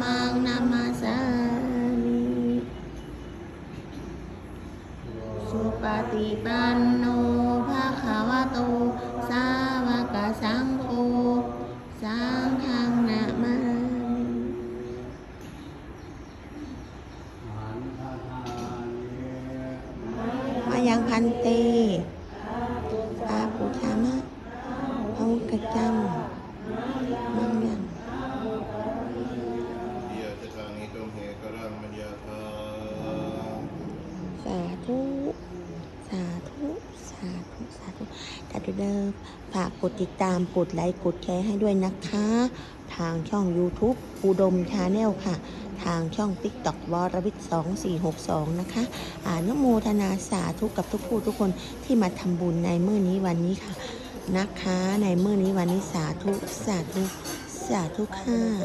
มังนามาสันสุปฏิปันโนภะคะวะโต สาวกสังโฆสังฆังนามามายังพันเตอาปุธามะพระมุขเจัง สาธุสาธุสาธุสาธุเดิมฝากกดติดตามกดไลค์กดแชร์ให้ด้วยนะคะ ทางช่อง YouTube อุดมชาแนลค่ะ ทางช่อง TikTok วรวิทย์2462 นะคะอานุโมทนาสาธุกับทุกผู้ทุกคนที่มาทำบุญในมื้อนี้วันนี้ค่ะนะคะ ในมื้อนี้วันนี้สาธุสาธุสาธุค่ะ